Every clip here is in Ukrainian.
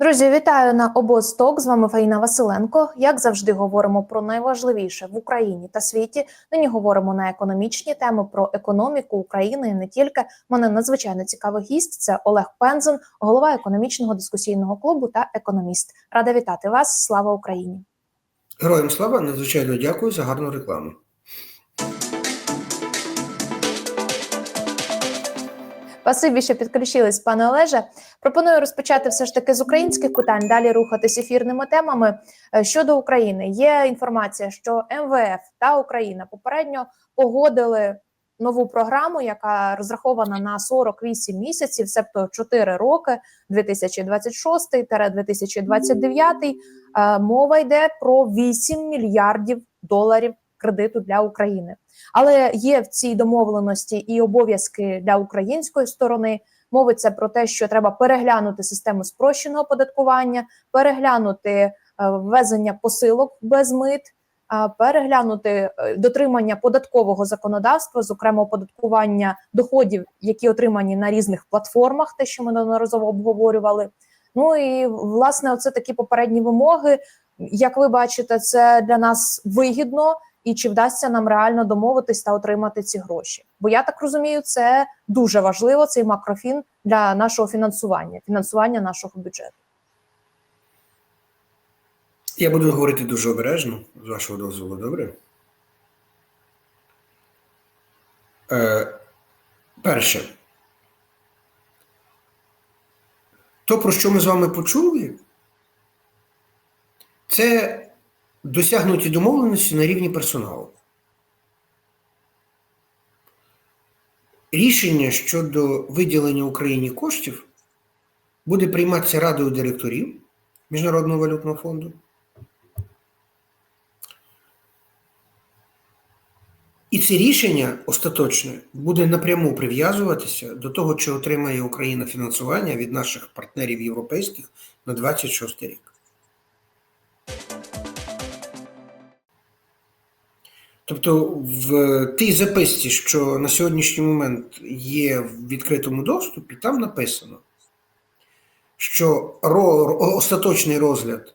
Друзі, вітаю на обосток. З вами Фаїна Василенко. Як завжди, говоримо про найважливіше в Україні та світі. Нині говоримо на економічні теми про економіку України і не тільки. Мене надзвичайно цікавий гість. Це Олег Пензен, голова економічного дискусійного клубу та економіст. Рада вітати вас. Слава Україні! Героям слава, надзвичайно дякую за гарну рекламу. Спасибі, що підключились, пане Олеже. Пропоную розпочати все ж таки з українських питань. Далі рухатись ефірними темами Е, щодо України. Є інформація, що МВФ та Україна попередньо погодили нову програму, яка розрахована на 48 місяців, себто 4 роки, 2026-2029. Е, Мова йде про 8 мільярдів доларів кредиту для України. Але є в цій домовленості і обов'язки для української сторони. Мовиться про те, що треба переглянути систему спрощеного податкування, переглянути е, ввезення посилок без мит, переглянути е, дотримання податкового законодавства, зокрема оподаткування доходів, які отримані на різних платформах, те, що ми неодноразово обговорювали. Ну і власне, оце такі попередні вимоги. Як ви бачите, це для нас вигідно і чи вдасться нам реально домовитись та отримати ці гроші? Бо я так розумію, це дуже важливо. Цей макрофін для нашого фінансування, фінансування нашого бюджету. Я буду говорити дуже обережно, з вашого дозволу, добре? Е, перше. То, про що ми з вами почули, це досягнуті домовленості на рівні персоналу. Рішення щодо виділення Україні коштів буде прийматися Радою директорів Міжнародного валютного фонду. І це рішення остаточне буде напряму прив'язуватися до того, чи отримає Україна фінансування від наших партнерів європейських на 26 рік. Тобто в тій записці, що на сьогоднішній момент є в відкритому доступі, там написано, що остаточний розгляд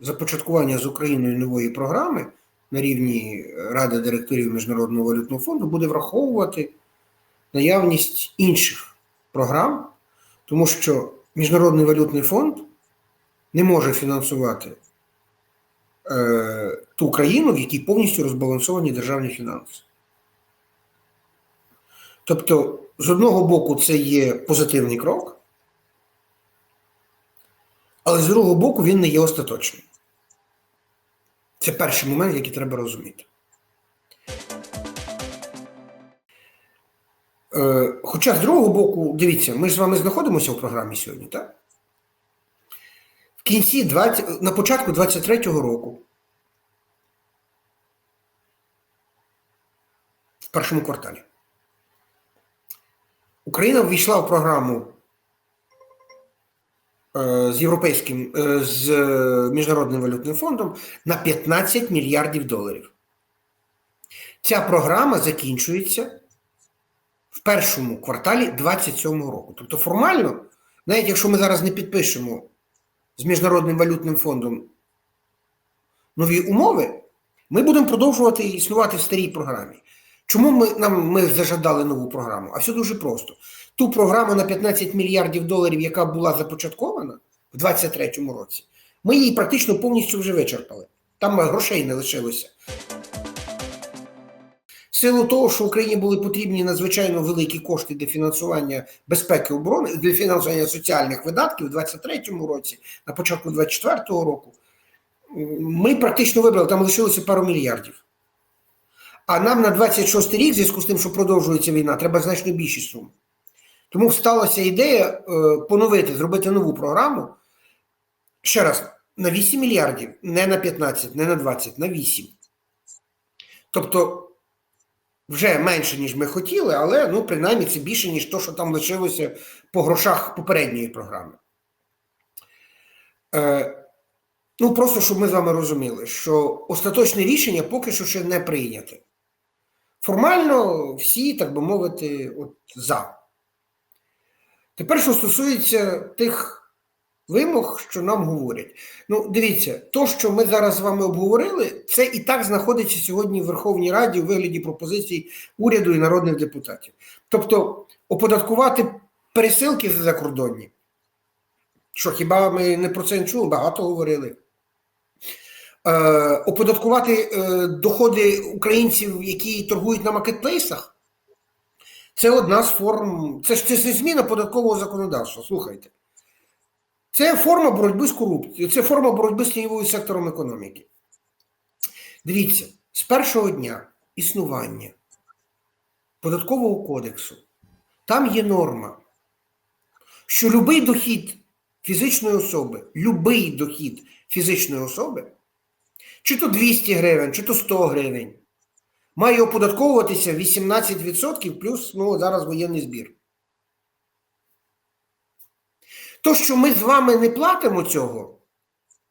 започаткування з Україною нової програми на рівні Ради директорів Міжнародного валютного фонду буде враховувати наявність інших програм, тому що Міжнародний валютний фонд не може фінансувати е, ту країну, в якій повністю розбалансовані державні фінанси. Тобто, з одного боку, це є позитивний крок, але з другого боку, він не є остаточним. Це перший момент, який треба розуміти. Е, Хоча з другого боку, дивіться, ми ж з вами знаходимося в програмі сьогодні, так? Кінці 20, на початку 23-го року, в першому кварталі, Україна ввійшла в програму е, з Європейським, е, з Міжнародним валютним фондом на 15 мільярдів доларів. Ця програма закінчується в першому кварталі 27 року. Тобто, формально, навіть якщо ми зараз не підпишемо з Міжнародним валютним фондом нові умови, ми будемо продовжувати існувати в старій програмі. Чому ми нам ми зажадали нову програму? А все дуже просто. Ту програму на 15 мільярдів доларів, яка була започаткована в 2023 році, ми її практично повністю вже вичерпали. Там грошей не лишилося. Силу того, що Україні були потрібні надзвичайно великі кошти для фінансування безпеки оборони, для фінансування соціальних видатків у 2023 році, на початку 2024 року, ми практично вибрали, там лишилося пару мільярдів. А нам на 26 рік, в зв'язку з тим, що продовжується війна, треба значно більші суми. Тому сталася ідея е, поновити, зробити нову програму. Ще раз, на 8 мільярдів, не на 15, не на 20, на 8. Тобто вже менше, ніж ми хотіли, але ну, принаймні це більше, ніж то, що там лишилося по грошах попередньої програми. Е, ну, просто щоб ми з вами розуміли, що остаточне рішення поки що ще не прийняте. Формально всі, так би мовити, от, за. Тепер, що стосується тих вимог, що нам говорять. Ну, дивіться, то, що ми зараз з вами обговорили, це і так знаходиться сьогодні в Верховній Раді у вигляді пропозицій уряду і народних депутатів. Тобто, оподаткувати пересилки закордонні. Що хіба ми не про це не чули? Багато говорили. Е, оподаткувати е, доходи українців, які торгують на маркетплейсах. Це одна з форм. Це ж це зміна податкового законодавства. Слухайте. Це форма боротьби з корупцією, це форма боротьби з тіньовим сектором економіки. Дивіться, з першого дня існування податкового кодексу там є норма, що будь-який дохід фізичної особи, будь-який дохід фізичної особи, чи то 200 гривень, чи то 100 гривень, має оподатковуватися 18% плюс ну, зараз воєнний збір. То, що ми з вами не платимо цього,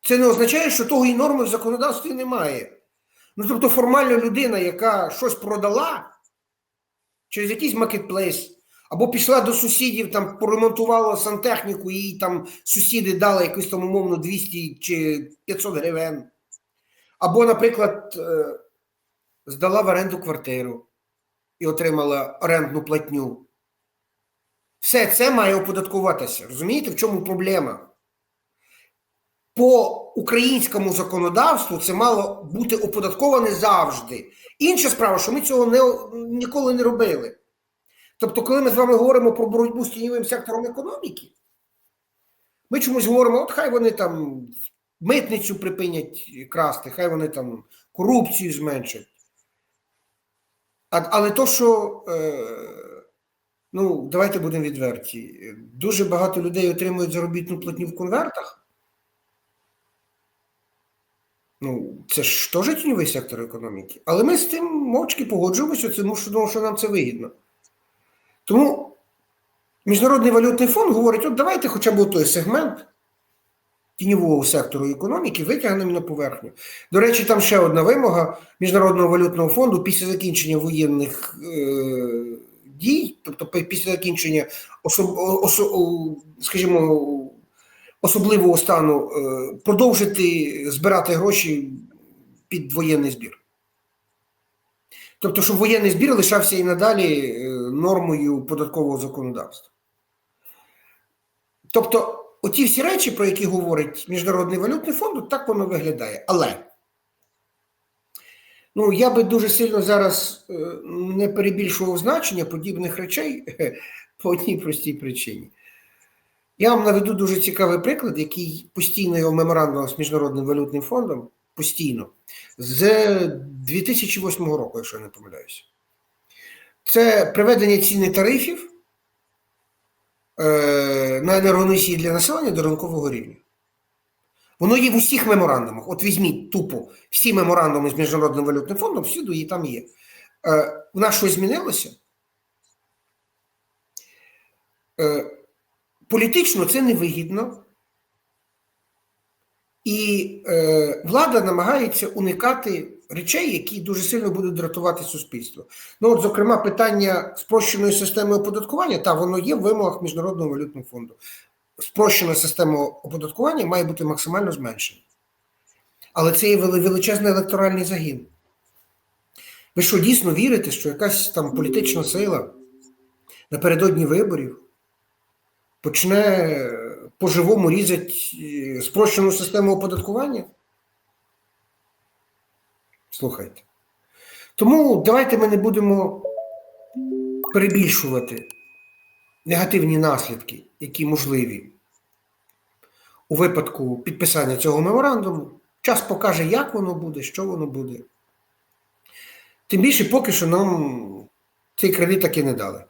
це не означає, що того і норми в законодавстві немає. Ну, тобто, формально людина, яка щось продала через якийсь маркетплейс, або пішла до сусідів, там поремонтувала сантехніку, їй там сусіди дали якусь там умовно 200 чи 500 гривень. Або, наприклад, е, здала в оренду квартиру і отримала орендну платню. Все це має оподаткуватися. Розумієте, в чому проблема? По українському законодавству це мало бути оподатковане завжди. Інша справа, що ми цього не, ніколи не робили. Тобто, коли ми з вами говоримо про боротьбу з тіньовим сектором економіки, ми чомусь говоримо, от хай вони там митницю припинять красти, хай вони там корупцію зменшать. А, але то, що. Е, Ну, давайте будемо відверті. Дуже багато людей отримують заробітну платню в конвертах. Ну, це ж теж тіньовий сектор економіки. Але ми з тим мовчки погоджуємося, тому що, нам це вигідно. Тому Міжнародний валютний фонд говорить: от давайте хоча б той сегмент тіньового сектору економіки витягнемо на поверхню. До речі, там ще одна вимога Міжнародного валютного фонду після закінчення воєнних. Е- дій, тобто після закінчення особ, осо, скажімо, особливого стану, продовжити збирати гроші під воєнний збір. Тобто, щоб воєнний збір лишався і надалі нормою податкового законодавства. Тобто, оті всі речі, про які говорить Міжнародний валютний фонд, так воно виглядає. Але. Ну, я би дуже сильно зараз не перебільшував значення подібних речей по одній простій причині. Я вам наведу дуже цікавий приклад, який постійно його меморандум з Міжнародним валютним фондом постійно з 2008 року, якщо я не помиляюся. Це приведення ціни тарифів на енергоносії для населення до ринкового рівня. Воно є в усіх меморандумах. От візьміть тупо всі меморандуми з Міжнародним валютним фондом, всюди її там є. Е, У нас щось змінилося? Е, Політично це невигідно. І е, влада намагається уникати речей, які дуже сильно будуть дратувати суспільство. Ну, от, зокрема, питання спрощеної системи оподаткування, та воно є в вимогах Міжнародного валютного фонду спрощена система оподаткування має бути максимально зменшена. Але це є величезний електоральний загін. Ви що дійсно вірите, що якась там політична сила напередодні виборів почне по-живому різати спрощену систему оподаткування? Слухайте. Тому давайте ми не будемо перебільшувати негативні наслідки, які можливі у випадку підписання цього меморандуму. Час покаже, як воно буде, що воно буде. Тим більше, поки що нам цей кредит таки не дали.